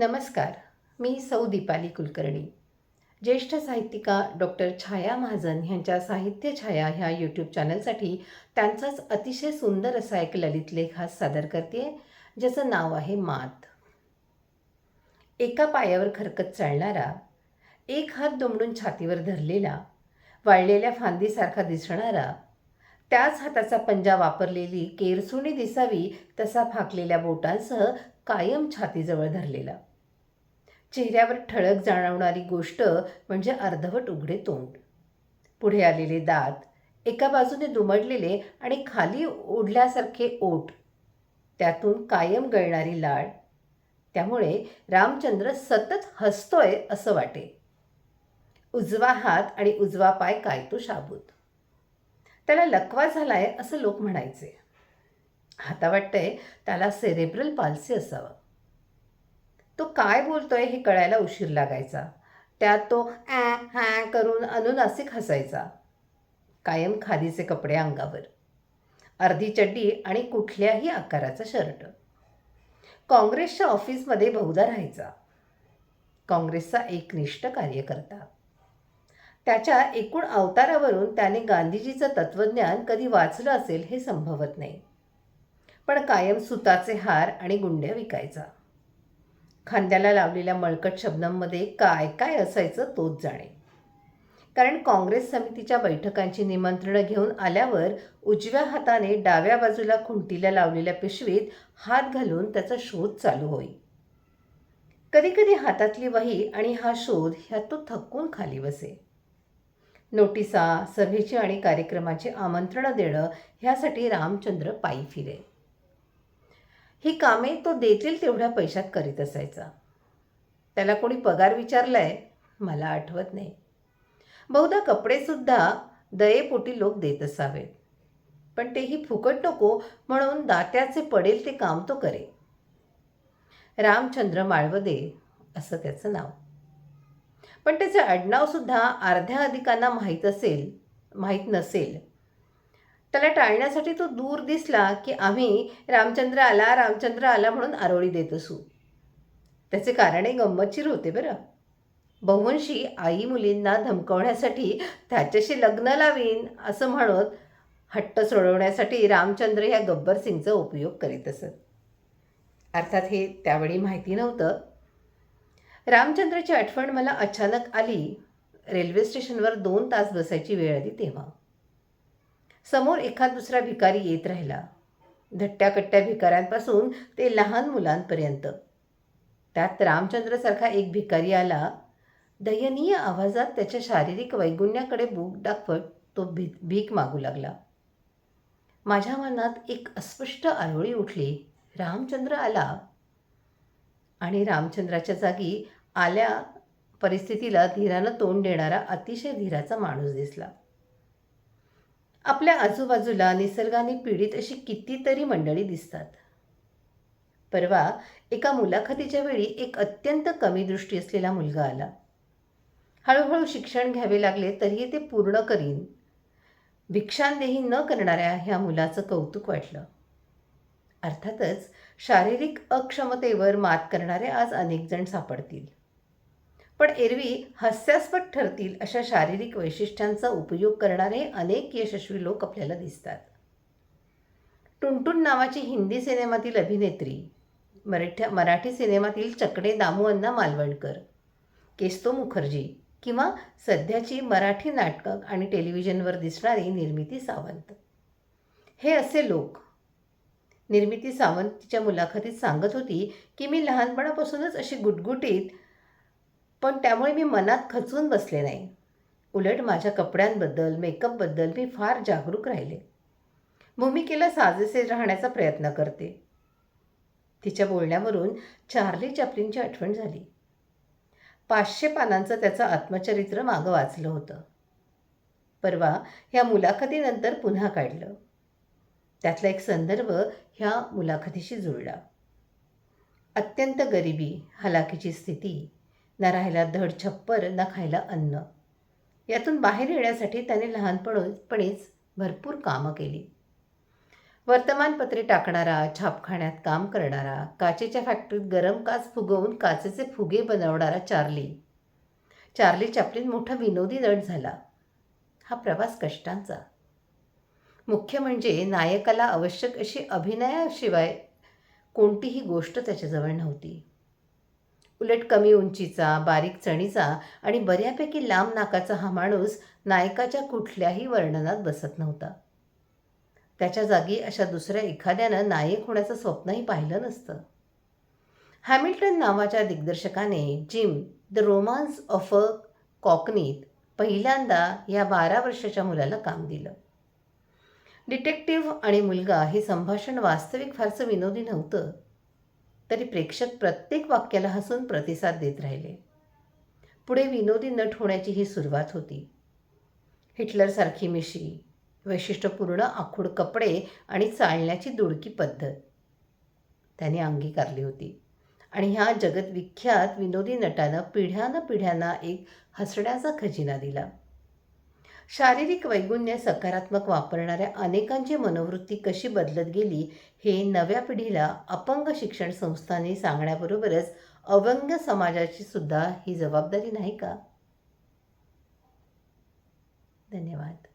नमस्कार मी सौ दीपाली कुलकर्णी. ज्येष्ठ साहित्यिका डॉक्टर छाया महाजन ह्यांच्या साहित्य छाया ह्या यूट्यूब चॅनलसाठी त्यांचाच अतिशय सुंदर असा एक ललित लेख आज सादर करते ज्याचं नाव आहे मात. एका पायावर खरकत चालणारा एक हात दुमडून छातीवर धरलेला वाळलेल्या फांदीसारखा दिसणारा त्याच हाताचा पंजा वापरलेली केरसुणी दिसावी तसा फाकलेल्या बोटांसह कायम छातीजवळ धरलेला. चेहऱ्यावर ठळक जाणवणारी गोष्ट म्हणजे अर्धवट उघडे तोंड. पुढे आलेले दात एका बाजूने दुमडलेले आणि खाली ओढल्यासारखे ओठ त्यातून कायम गळणारी लाळ. त्यामुळे रामचंद्र सतत हसतोय असं वाटे. उजवा हात आणि उजवा पाय काय तो शाबूत. त्याला लकवा झालाय असं लोक म्हणायचे. आता वाटतंय त्याला सेरेब्रल पाल्सी असावं. तो काय बोलतोय हे कळायला उशीर लागायचा. त्यात तो ॲ हॅ करून अनुनासिक हसायचा. कायम खादीचे कपडे अंगावर. अर्धी चड्डी आणि कुठल्याही आकाराचा शर्ट. काँग्रेसच्या ऑफिसमध्ये बहुधा राहायचा. काँग्रेसचा एकनिष्ठ कार्यकर्ता. त्याच्या एकूण अवतारावरून त्याने गांधीजीचं तत्त्वज्ञान कधी वाचलं असेल हे संभवत नाही. पण कायम सुताचे हार आणि गुंड्या विकायचा. खांद्याला लावलेल्या मळकट शब्दांमध्ये काय काय असायचं तोच जाणे. कारण काँग्रेस समितीच्या बैठकांची निमंत्रणं घेऊन आल्यावर उजव्या हाताने डाव्या बाजूला खुंटीला लावलेल्या पिशवीत हात घालून त्याचा शोध चालू होई. कधीकधी हातातली वही आणि हा शोध ह्यात तो थकून खाली बसे. नोटिसा सभेची आणि कार्यक्रमाची आमंत्रणं देणं ह्यासाठी रामचंद्र पायी फिरे. ही कामे तो देतील तेवढ्या पैशात करीत असायचा. त्याला कोणी पगार विचारलाय मला आठवत नाही. बहुधा कपडेसुद्धा दयेपोटी लोक देत असावेत. पण तेही फुकट नको म्हणून दात्याचे पडेल ते काम तो करे रामचंद्र माळवदे असं त्याचं नाव. पण त्याचं आडनावसुद्धा अर्ध्या अधिकांना माहीत असेल माहीत नसेल. त्याला टाळण्यासाठी तो दूर दिसला की आम्ही रामचंद्र आला रामचंद्र आला म्हणून आरोळी देत असू. त्याचे कारणही गंमतशीर होते बरं. बहुवंशी आई मुलींना धमकवण्यासाठी त्याच्याशी लग्न लावीन असं म्हणत हट्ट सोडवण्यासाठी रामचंद्र ह्या गब्बर सिंगचा उपयोग करीत असत. अर्थात हे त्यावेळी माहिती नव्हतं. रामचंद्रची आठवण मला अचानक आली. रेल्वे स्टेशनवर दोन तास बसायची वेळ आली तेव्हा. समोर एखाद दुसरा भिकारी येत राहिला. धट्ट्याकट्ट्या भिकाऱ्यांपासून ते लहान मुलांपर्यंत. त्यात रामचंद्रसारखा एक भिकारी आला. दयनीय आवाजात त्याच्या शारीरिक वैगुण्याकडे बुक दाखवत तो भी भीक मागू लागला. माझ्या मनात एक अस्पष्ट आरोळी उठली. रामचंद्र आला. आणि रामचंद्राच्या जागी आल्या परिस्थितीला धीरानं तोंड देणारा अतिशय धीराचा माणूस दिसला. आपल्या आजूबाजूला निसर्गाने पीडित अशी कितीतरी मंडळी दिसतात. परवा एका मुलाखतीच्या वेळी एक अत्यंत कमी दृष्टी असलेला मुलगा आला. हळूहळू शिक्षण घ्यावे लागले तरीही ते पूर्ण करीन. भिक्षांदेही न करणाऱ्या ह्या मुलाचं कौतुक वाटलं. अर्थातच शारीरिक अक्षमतेवर मात करणारे आज अनेक जण सापडतील. पण एरवी हास्यास्पद ठरतील अशा शारीरिक वैशिष्ट्यांचा उपयोग करणारे अनेक यशस्वी लोक आपल्याला दिसतात. टुनटुन नावाची हिंदी सिनेमातील अभिनेत्री मराठ्या मराठी सिनेमातील चकडे दामू मालवणकर केस्तो मुखर्जी किंवा सध्याची मराठी नाटकं आणि टेलिव्हिजनवर दिसणारी निर्मिती सावंत. हे असे लोक निर्मिती सावंत तिच्या मुलाखतीत सांगत होती की मी लहानपणापासूनच अशी गुटगुटीत पण त्यामुळे मी मनात खचून बसले नाही. उलट माझ्या कपड्यांबद्दल मेकअपबद्दल मी फार जागरूक राहिले. भूमिकेला साजेसे राहण्याचा प्रयत्न करते. तिच्या बोलण्यावरून चार्ली चॅपलिनची आठवण झाली. पाचशे पानांचं त्याचं आत्मचरित्र मागं वाचलं होतं. परवा ह्या मुलाखतीनंतर पुन्हा काढलं. त्यातला एक संदर्भ ह्या मुलाखतीशी जुळला. अत्यंत गरिबी हलाखीची स्थिती न राहायला धड छप्पर न खायला अन्न. यातून बाहेर येण्यासाठी त्याने लहानपणपणीच भरपूर कामं केली. वर्तमानपत्रे टाकणारा छापखान्यात काम करणारा काचेच्या फॅक्टरीत गरम काच फुगवून काचेचे फुगे बनवणारा चार्ली. चार्ली चॅपलिन मोठा विनोदी नट झाला. हा प्रवास कष्टांचा. मुख्य म्हणजे नायकाला आवश्यक अशी अभिनयाशिवाय कोणतीही गोष्ट त्याच्याजवळ नव्हती. उलट कमी उंचीचा बारीक चणीचा आणि बऱ्यापैकी लांब नाकाचा हा माणूस नायकाच्या कुठल्याही वर्णनात बसत नव्हता. त्याच्या जागी अशा दुसऱ्या एखाद्यानं नायक होण्याचं स्वप्नही पाहिलं नसतं. हॅमिल्टन नावाच्या दिग्दर्शकाने Jim the romance of a कॉकनीत पहिल्यांदा या बारा वर्षाच्या मुलाला काम दिलं. डिटेक्टिव्ह आणि मुलगा हे संभाषण वास्तविक फारसं विनोदी नव्हतं. तरी प्रेक्षक प्रत्येक वाक्याला हसून प्रतिसाद देत राहिले. पुढे विनोदी नट होण्याची ही सुरुवात होती. हिटलरसारखी मिशी वैशिष्ट्यपूर्ण आखूड कपडे आणि चालण्याची दुडकी पद्धत. त्याने अंगीकारली होती. आणि ह्या जगतविख्यात विनोदी नटानं पिढ्यानं पिढ्यांना एक हसण्याचा खजिना दिला. शारीरिक वैगुण्य सकारात्मक वापरणाऱ्या अनेकांची मनोवृत्ती कशी बदलत गेली हे नव्या पिढीला अपंग शिक्षण संस्थांनी सांगण्याबरोबरच अवंग समाजाची सुद्धा ही जबाबदारी नाही का? धन्यवाद.